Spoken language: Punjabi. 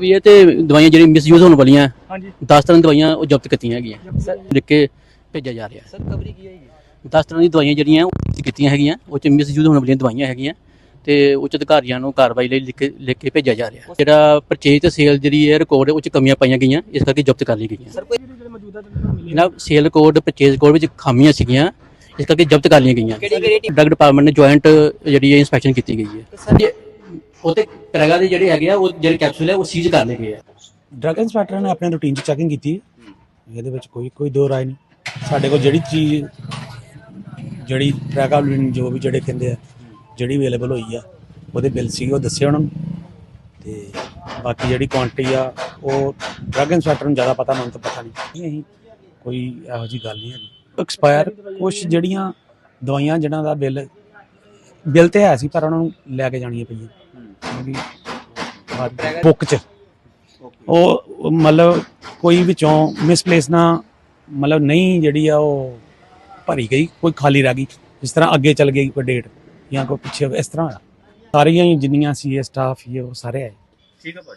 ਵੀ ਇਹ ਤੇ ਦਵਾਈਆਂ ਜਿਹੜੀਆਂ ਮਿਸਯੂਜ਼ ਹੋਣ ਵਾਲੀਆਂ ਹਾਂਜੀ। 10 ਤਰ੍ਹਾਂ ਦੀਆਂ ਦਵਾਈਆਂ ਉਹ ਜ਼ਬਤ ਕੀਤੀਆਂ ਹੈਗੀਆਂ। ਲਿਖ ਕੇ ਭੇਜਿਆ ਜਾ ਰਿਹਾ। ਸਰ ਕਵਰੀ ਕੀ ਹੈ 10 ਤਰ੍ਹਾਂ ਦੀਆਂ ਦਵਾਈਆਂ ਜਿਹੜੀਆਂ ਉਹ ਕੀਤੀਆਂ ਹੈਗੀਆਂ ਉਹ ਚ ਮਿਸਯੂਜ਼ ਹੋਣ ਵਾਲੀਆਂ ਦਵਾਈਆਂ ਹੈਗੀਆਂ ਤੇ ਉੱਚ ਅਧਿਕਾਰੀਆਂ ਨੂੰ ਕਾਰਵਾਈ ਲਈ ਲਿਖ ਕੇ ਭੇਜਿਆ ਜਾ ਰਿਹਾ। ਜਿਹੜਾ ਪਰਚੇਜ ਤੇ ਸੇਲ ਜਿਹੜੀ ਹੈ ਰਿਕਾਰਡ ਉਹ ਚ ਕਮੀਆਂ ਪਾਈਆਂ ਗਈਆਂ ਇਸ ਕਰਕੇ ਜ਼ਬਤ ਕਰ ਲਈ ਗਈਆਂ। ਸਰ ਕੋਈ ਜਿਹੜੇ ਮੌਜੂਦਾ ਇਹਨਾਂ ਸੇਲ ਕੋਡ ਪਰਚੇਜ ਕੋਡ ਵਿੱਚ ਖਾਮੀਆਂ ਸੀਗੀਆਂ ਇਸ ਕਰਕੇ ਜ਼ਬਤ ਕਰ ਲਈਆਂ ਗਈਆਂ। ਡਰਗ ਡਿਪਾਰਟਮੈਂਟ ਨੇ ਜੁਆਇੰਟ ਜਿਹੜੀ ਇਨਸਪੈਕਸ਼ਨ ਕੀਤੀ ਗਈ ਹੈ। ਸਰ ਉਹ ਤੇ ਪ੍ਰੈਗਾ ਦੇ ਜਿਹੜੇ ਹੈਗੇ ਆ, ਉਹ ਜਿਹੜੇ ਕੈਪਸੂਲ ਹੈ ਉਹ ਸੀਜ਼ ਕਰ ਲਏ ਗਏ ਆ। ਡਰਗ ਇੰਸਪੈਕਟਰ ਨੇ ਆਪਣੇ ਰੂਟੀਨ 'ਚ ਚੈਕਿੰਗ ਕੀਤੀ। ਹੈ। ਇਹਦੇ ਵਿੱਚ ਕੋਈ ਕੋਈ ਦੋ ਰਾਏ ਨਹੀਂ। ਸਾਡੇ ਕੋਲ ਜਿਹੜੀ ਚੀਜ਼, ਜਿਹੜੀ ਪ੍ਰੈਗਾਬਲਿਨ ਜੋ ਵੀ ਜਿਹੜੇ ਕਹਿੰਦੇ ਆ, ਜਿਹੜੀ ਅਵੇਲੇਬਲ ਹੋਈ ਆ, ਉਹਦੇ ਬਿੱਲ ਸੀ ਉਹ ਦੱਸੇ ਉਹਨਾਂ ਨੂੰ। ਤੇ ਬਾਕੀ ਜਿਹੜੀ ਕੁਆਂਟੀਟੀ ਆ, ਉਹ ਡਰਗ ਇੰਸਪੈਕਟਰ ਨੂੰ ਜ਼ਿਆਦਾ ਪਤਾ ਮੈਨੂੰ ਤਾਂ ਪਤਾ ਨਹੀਂ। ਅਸੀਂ ਕੋਈ ਇਹੋ ਜੀ ਗੱਲ ਨਹੀਂ ਹੈਗੀ। ਐਕਸਪਾਇਰ ਕੁਝ ਜਿਹੜੀਆਂ ਦਵਾਈਆਂ ਜਿਨ੍ਹਾਂ ਦਾ ਬਿੱਲ ਬਿੱਲ ਤੇ ਹੈ ਸੀ, ਪਰ ਉਹਨਾਂ ਨੂੰ ਲੈ ਕੇ ਜਾਣੀਆਂ ਪਈਆਂ ਬੁੱਕ 'ਚ। ਉਹ ਮਤਲਬ ਕੋਈ ਵਿੱਚੋਂ ਮਿਸਪਲੇਸ ਨਾ ਮਤਲਬ ਨਹੀਂ ਜਿਹੜੀ ਆ ਉਹ ਭਰੀ ਗਈ ਕੋਈ ਖਾਲੀ ਰਹਿ ਗਈ। ਜਿਸ ਤਰ੍ਹਾਂ ਅੱਗੇ ਚੱਲ ਗਈ ਕੋਈ ਡੇਟ ਜਾਂ ਕੋਈ ਪਿੱਛੇ ਇਸ ਤਰ੍ਹਾਂ ਹੋਇਆ। ਸਾਰੀਆਂ ਹੀ ਜਿੰਨੀਆਂ ਸੀ ਸਟਾਫ ਹੀ ਉਹ ਸਾਰੇ ਆਏ। ਠੀਕ ਹੈ ਭਾਈ